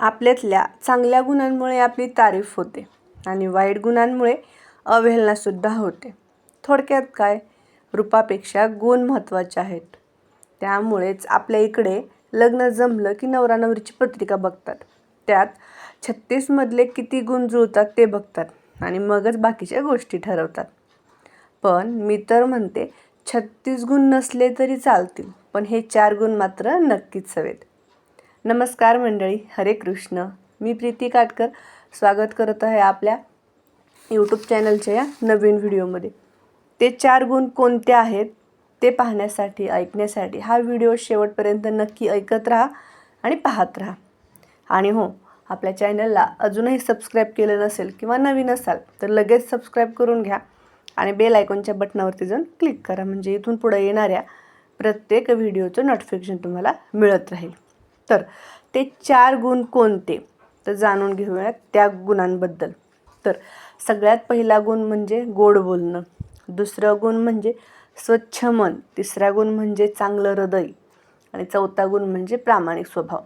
आपल्यातल्या चांगल्या गुणांमुळे आपली तारीफ होते आणि वाईट गुणांमुळे अवहेलनासुद्धा होते. थोडक्यात काय? रूपापेक्षा गुण महत्त्वाचे आहेत. त्यामुळेच आपल्या इकडे लग्न जमलं की नवरा नवरीची पत्रिका बघतात. त्यात छत्तीसमधले किती गुण जुळतात ते बघतात आणि मगच बाकीच्या गोष्टी ठरवतात. पण मी तर म्हणते छत्तीस गुण नसले तरी चालतील पण हे चार गुण मात्र नक्कीच हवेत. नमस्कार मंडळी हरे कृष्ण. मी प्रीती काटकर. स्वागत करत आहे आपल्या यूट्यूब चॅनलच्या या नवीन व्हिडिओमध्ये ते चार गुण कोणते आहेत ते पाहण्यासाठी ऐकण्यासाठी हा व्हिडिओ शेवटपर्यंत नक्की ऐकत राहा आणि पाहत राहा. आणि हो आपल्या चॅनलला अजूनही सबस्क्राईब केलं नसेल किंवा नवीन असाल तर लगेच सबस्क्राईब करून घ्या आणि बेल आयकॉनच्या बटनावरती जाऊन क्लिक करा. म्हणजे इथून पुढे येणाऱ्या प्रत्येक व्हिडिओचं नोटिफिकेशन तुम्हाला मिळत राहील. तर ते चार गुण कोणते? तर जाणून घेऊयात त्या गुणांबद्दल. तर सगळ्यात पहिला गुण म्हणजे गोड बोलणं. दुसरं गुण म्हणजे स्वच्छ मन. तिसरा गुण म्हणजे चांगलं हृदय. आणि चौथा गुण म्हणजे प्रामाणिक स्वभाव.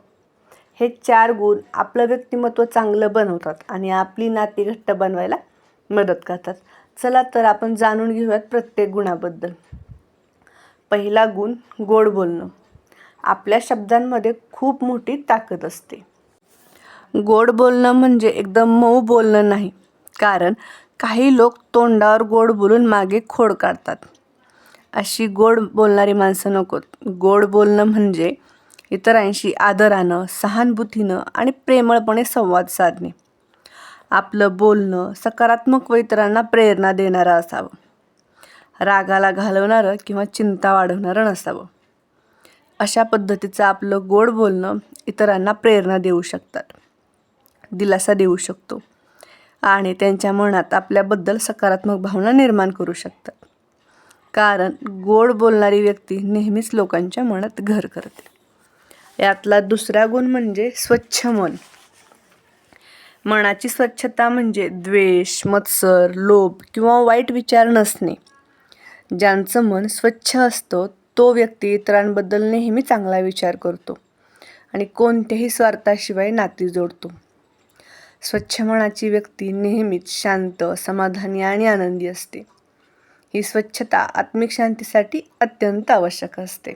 हे चार गुण आपलं व्यक्तिमत्व चांगलं बनवतात आणि आपली नाती घट्ट बनवायला मदत करतात. चला तर आपण जाणून घेऊयात प्रत्येक गुणाबद्दल. पहिला गुण गोड बोलणं. आपल्या शब्दांमध्ये खूप मोठी ताकद असते. गोड बोलणं म्हणजे एकदम मऊ बोलणं नाही कारण काही लोक तोंडावर गोड बोलून मागे खोड काढतात. अशी गोड बोलणारी माणसं नकोत. गोड बोलणं म्हणजे इतरांशी आदरानं सहानुभूतीनं आणि प्रेमळपणे संवाद साधणे. आपलं बोलणं सकारात्मक व इतरांना प्रेरणा देणारं असावं. रागाला घालवणारं किंवा चिंता वाढवणारं नसावं. अशा पद्धतीचं आपलं गोड बोलणं इतरांना प्रेरणा देऊ शकतात. दिलासा देऊ शकतो. आणि त्यांच्या मनात आपल्याबद्दल सकारात्मक भावना निर्माण करू शकतात. कारण गोड बोलणारी व्यक्ती नेहमीच लोकांच्या मनात घर करते. यातला दुसरा गुण म्हणजे स्वच्छ मन. मनाची स्वच्छता म्हणजे द्वेष मत्सर लोभ किंवा वाईट विचार नसणे. ज्यांचं मन स्वच्छ असतं तो व्यक्ती इतरांबद्दल नेहमी चांगला विचार करतो आणि कोणत्याही स्वार्थाशिवाय नाती जोडतो. स्वच्छ मनाची व्यक्ती नेहमीच शांत समाधानी आणि आनंदी असते. ही स्वच्छता आत्मिक शांतीसाठी अत्यंत आवश्यक असते.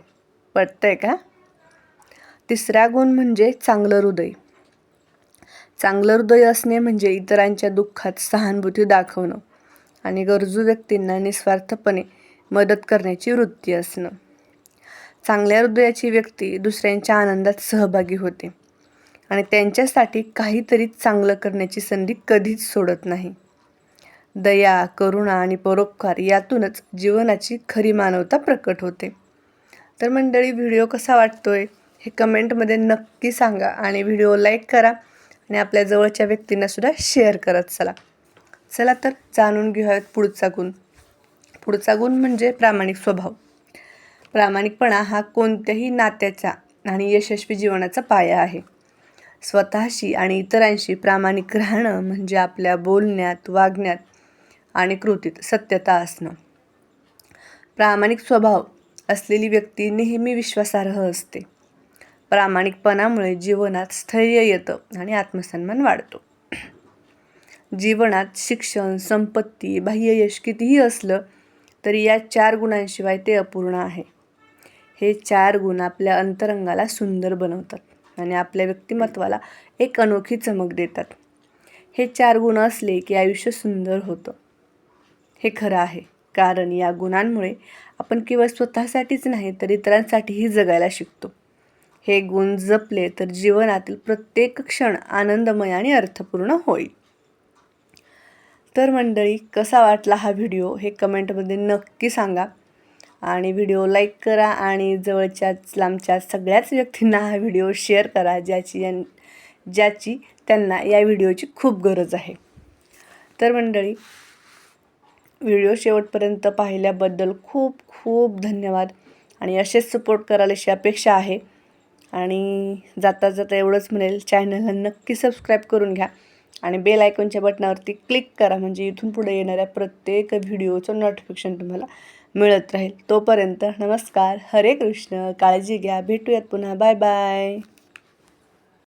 पटतंय का? तिसरा गुण म्हणजे चांगलं हृदय. चांगलं हृदय असणे म्हणजे इतरांच्या दुःखात सहानुभूती दाखवणं आणि गरजू व्यक्तींना निस्वार्थपणे मदत करण्याची वृत्ती असणं. चांगल्या हृदयाची व्यक्ती दुसऱ्यांच्या आनंदात सहभागी होते. आणि त्यांच्यासाठी काहीतरी चांगलं करण्याची संधी कधीच सोडत नाही. दया करुणा आणि परोपकार यातूनच जीवनाची खरी मानवता प्रकट होते. तर मंडळी व्हिडिओ कसा वाटतोय हे कमेंटमध्ये नक्की सांगा आणि व्हिडिओ लाईक करा आणि आपल्या जवळच्या व्यक्तींनासुद्धा शेअर करत चला. चला तर जाणून घेऊयात पुढचा गुण. पुढचा गुण म्हणजे प्रामाणिक स्वभाव. प्रामाणिकपणा हा कोणत्याही नात्याचा आणि यशस्वी जीवनाचा पाया आहे. स्वतःशी आणि इतरांशी प्रामाणिक राहणं म्हणजे आपल्या बोलण्यात वागण्यात आणि कृतीत सत्यता असणं. प्रामाणिक स्वभाव असलेली व्यक्ती नेहमी विश्वासार्ह असते. प्रामाणिकपणामुळे जीवनात स्थैर्य येतं आणि आत्मसन्मान वाढतो. जीवनात शिक्षण संपत्ती बाह्य यश कितीही असलं तरी या चार गुणांशिवाय ते अपूर्ण आहे. हे चार गुण आपल्या अंतरंगाला सुंदर बनवतात आणि आपल्या व्यक्तिमत्वाला एक अनोखी चमक देतात. हे चार गुण असले की आयुष्य सुंदर होतं. हे खरं आहे कारण या गुणांमुळे आपण केवळ स्वतःसाठीच नाही तर इतरांसाठीही जगायला शिकतो. हे गुण जपले तर जीवनातील प्रत्येक क्षण आनंदमय आणि अर्थपूर्ण होईल. तर मंडळी कसा वाटला हा व्हिडिओ हे कमेंटमध्ये नक्की सांगा. आणि व्हिडिओ लाईक करा आणि जवळच्याच लांबच्या सगळ्याच व्यक्तींना हा व्हिडिओ शेअर करा ज्याची ज्याची त्यांना या व्हिडिओची खूप गरज आहे. तर मंडळी व्हिडिओ शेवटपर्यंत पाहिल्याबद्दल खूप खूप धन्यवाद. आणि असेच सपोर्ट कराल अशी अपेक्षा आहे. आणि जाता जाता एवढंच म्हणेल चॅनलला नक्की सबस्क्राईब करून घ्या. आणि बेल आयकॉनच्या बटनावरती क्लिक करा. म्हणजे इथून पुढे येणाऱ्या प्रत्येक व्हिडिओचं नोटिफिकेशन तुम्हाला मिळत राहील. तोपर्यंत नमस्कार. हरे कृष्ण. काळजी घ्या. भेटूयात पुन्हा. Bye bye